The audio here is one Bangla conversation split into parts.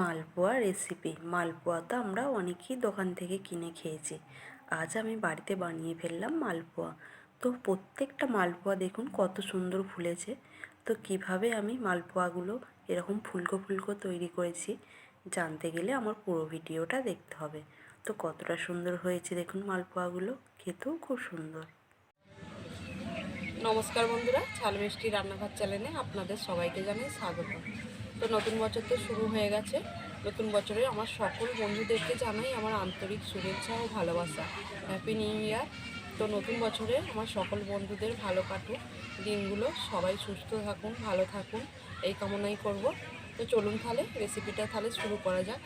মালপোয়া রেসিপি মালপোয়া তো আমরা অনেকেই দোকান থেকে কিনে খেয়েছি। আজ আমি বাড়িতে বানিয়ে ফেললাম মালপোয়া। তো প্রত্যেকটা মালপোয়া দেখুন কত সুন্দর ফুলেছে। তো কীভাবে আমি মালপোয়াগুলো এরকম ফুলকো ফুলকো তৈরি করেছি জানতে গেলে আমার পুরো ভিডিওটা দেখতে হবে। তো কতটা সুন্দর হয়েছে দেখুন মালপোয়াগুলো, খেতেও খুব সুন্দর। নমস্কার বন্ধুরা ছাল মিষ্টি রান্নাঘর চ্যানেলে আপনাদের সবাইকে জানাই স্বাগত তো নতুন বছর তো শুরু হয়ে গেছে। নতুন বছরে আমার সকল বন্ধুদেরকে জানাই আমার আন্তরিক শুভেচ্ছা ও ভালোবাসা। হ্যাপি নিউ ইয়ার তো নতুন বছরে আমার সকল বন্ধুদের ভালো কাটুক। দিনগুলো সবাই সুস্থ থাকুন, ভালো থাকুন। এই কামনাই করব। তো চলুন তাহলে রেসিপিটা তাহলে শুরু করা যাক।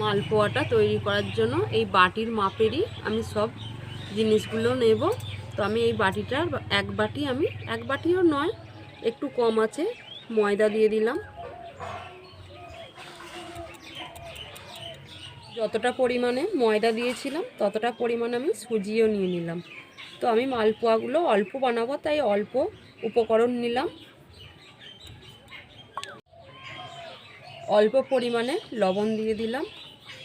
মালপোয়াটা তৈরি করার জন্য এই বাটির মাপেরই আমি সব জিনিসগুলো নেব। তো আমি এই বাটিটার এক বাটি আমি, এক বাটিও নয়, একটু কম আছে, ময়দা দিয়ে দিলাম। যতটা পরিমাণে ময়দা দিয়েছিলাম, ততটা পরিমাণে আমি সুজিও নিয়ে নিলাম। তো আমি মালপোয়াগুলো অল্প বানাবো, তাই অল্প উপকরণ নিলাম। অল্প পরিমাণে লবণ দিয়ে দিলাম,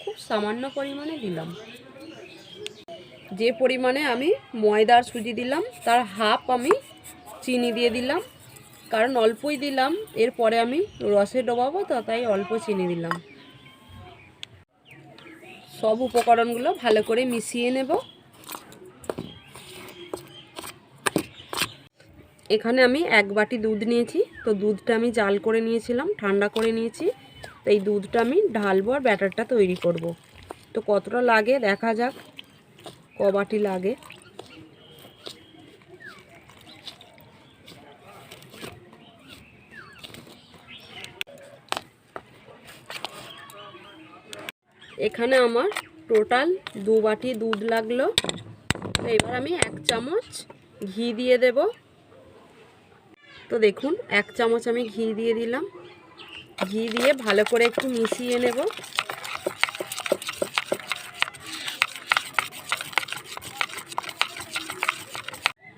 খুব সামান্য পরিমাণে দিলাম। যে পরিমাণে আমি ময়দার সুজি দিলাম, তার হাফ আমি চিনি দিয়ে দিলাম। কারণ অল্পই দিলাম, এরপরে আমি রসে ডোবাবো, তো তাই অল্প চিনি দিলাম। সব উপকরণগুলো ভালো করে মিশিয়ে নেব। এখানে আমি এক বাটি দুধ নিয়েছি, তো দুধটা আমি জাল করে নিয়েছিলাম, ঠান্ডা করে নিয়েছি। তো এই দুধটা আমি ঢালবো আর ব্যাটারটা তৈরি করব। তো কতটা লাগে দেখা যাক, ক বাটি লাগে। এখানে আমার টোটাল দু বাটি দুধ লাগল। তো এবার আমি এক চামচ ঘি দিয়ে দেব। তো দেখুন, এক চামচ আমি ঘি দিয়ে দিলাম। ঘি দিয়ে ভালো করে একটু মিশিয়ে নেব।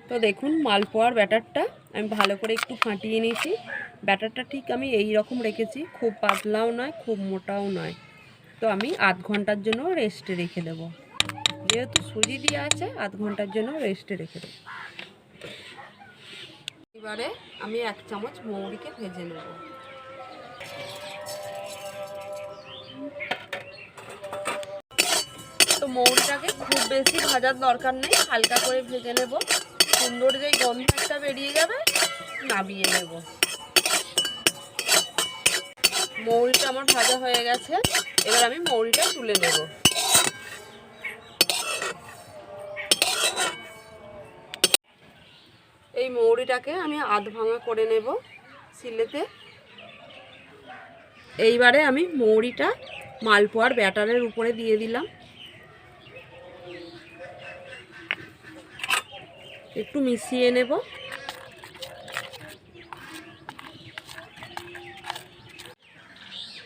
তো দেখুন, মালপোয়ার ব্যাটারটা আমি ভালো করে একটু ফাটিয়ে নিয়েছি। ব্যাটারটা ঠিক আমি এই রকম রেখেছি, খুব পাতলাও নয়, খুব মোটাও নয়। তো আমি আধ ঘণ্টার জন্য রেস্টে রেখে দেব। যেহেতু সুজি দিয়ে আছে, আধ ঘণ্টার জন্য রেস্টে রেখে দেব। এবারে আমি এক চামচ মৌরিকে ভেজে নেব। তো মৌরিটাকে খুব বেশি ভাজার দরকার নেই, হালকা করে ভেজে নেব। সুন্দর যেই গন্ধটা বেরিয়ে যাবে নামিয়ে নেব। মৌরিটা আমার ভাজা হয়ে গেছে। এবার আমি মৌরিটা তুলে নেব। এই মৌরিটাকে আমি আধ ভাঙা করে নেব সিলেতে এইবারে আমি মৌরিটা মালপোয়ার ব্যাটারের উপরে দিয়ে দিলাম। একটু মিশিয়ে নেব।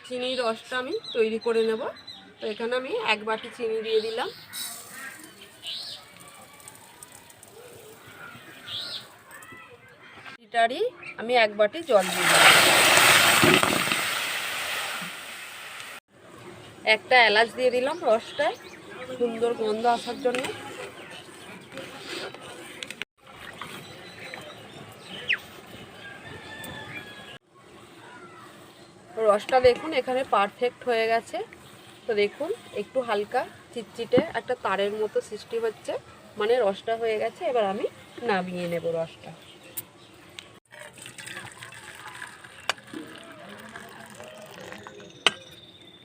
চিনির রসটা আমি তৈরি করে নেব। তো এখানে আমি এক বাটি চিনি দিয়ে দিলাম। লিটারই আমি এক বাটি জল দিয়ে দিলাম। একটা এলাচ দিয়ে দিলাম রসটায়। সুন্দর গন্ধ আসার জন্য। রসটা দেখুন, এখানে পারফেক্ট হয়ে গেছে। তো দেখুন, একটু হালকা চিটচিটে একটা তারের মতো সৃষ্টি হচ্ছে। মানে রসটা হয়ে গেছে, এবার আমি নামিয়ে নেব রসটা।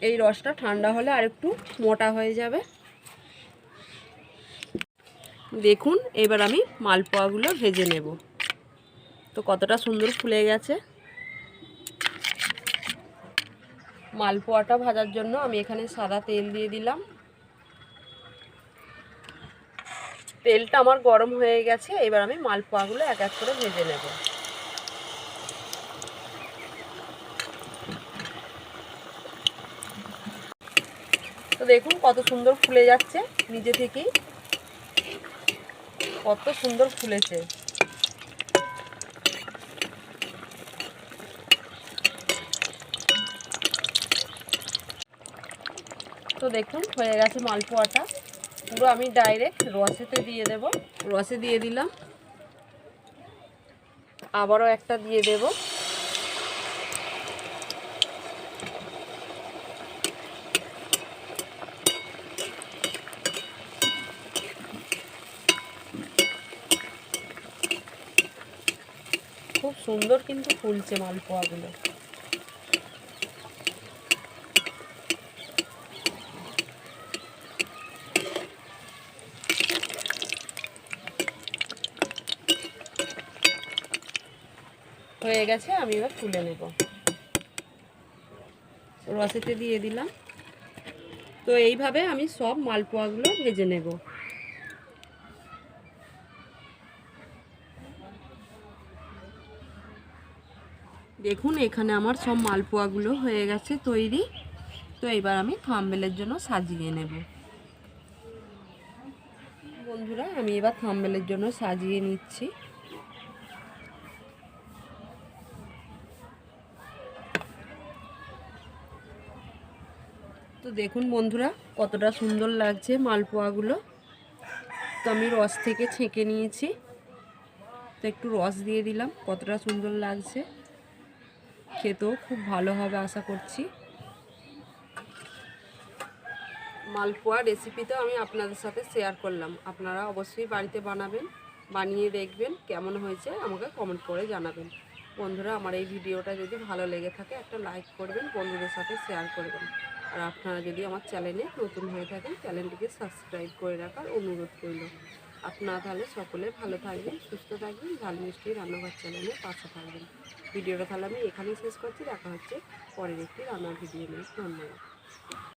এই রসটা ঠান্ডা হলে আর একটু মোটা হয়ে যাবে। দেখুন, এবার আমি মালপোয়াগুলো ভেজে নেব। তো কতটা সুন্দর ফুলে গেছে। মালপোয়াটা ভাজার জন্য আমি এখানে সাদা তেল দিয়ে দিলাম। তেলটা আমার গরম হয়ে গেছে, এবার আমি মালপোয়াগুলো এক এক করে ভেজে নেব। তো দেখুন কত সুন্দর ফুলে যাচ্ছে নিজে থেকেই। কত সুন্দর ফুলেছে। তো দেখুন, হয়ে গেছে মালপোয়াটা। পুরো আমি ডাইরেক্ট রসেতে দিয়ে দেব। রসে দিয়ে দিলাম। আবারও একটা দিয়ে দেব। খুব সুন্দর কিন্তু ফুলছে মালপোয়াগুলো। হয়ে গেছে, আমি এবার তুলে নেব। রসেতে দিয়ে দিলাম। তো এইভাবে আমি সব মালপোয়াগুলো ভেজে নেব। দেখুন, এখানে আমার সব মালপোয়াগুলো হয়ে গেছে তৈরি। তো এবার আমি থাম্বেলের জন্য সাজিয়ে নেব। বন্ধুরা, আমি এবার থাম্বেলের জন্য সাজিয়ে নিচ্ছি। দেখুন বন্ধুরা, কতটা সুন্দর লাগছে মালপোয়াগুলো। তো আমি রস থেকে ছেঁকে নিয়েছি। তো একটু রস দিয়ে দিলাম, কতটা সুন্দর লাগছে। খেতেও খুব ভালো হবে আশা করছি। মালপোয়া রেসিপিটা আমি আপনাদের সাথে শেয়ার করলাম। আপনারা অবশ্যই বাড়িতে বানাবেন, বানিয়ে দেখবেন কেমন হয়েছে, আমাকে কমেন্ট করে জানাবেন। বন্ধুরা, আমার এই ভিডিওটা যদি ভালো লেগে থাকে, একটা লাইক করবেন, বন্ধুদের সাথে শেয়ার করবেন। আর আপনারা যদি আমার চ্যানেলে নতুন হয়ে থাকেন, চ্যানেলটিকে সাবস্ক্রাইব করে রাখার অনুরোধ করল আপনারা তাহলে সকলে ভালো থাকবেন, সুস্থ থাকবেন, ঝাল মিষ্টি রান্নাঘর চ্যানেলে পাশে থাকবেন। ভিডিওটা তাহলে আমি এখানেই শেষ করছি। দেখা হচ্ছে পরের একটি রান্নার ভিডিও নিয়ে। ধন্যবাদ।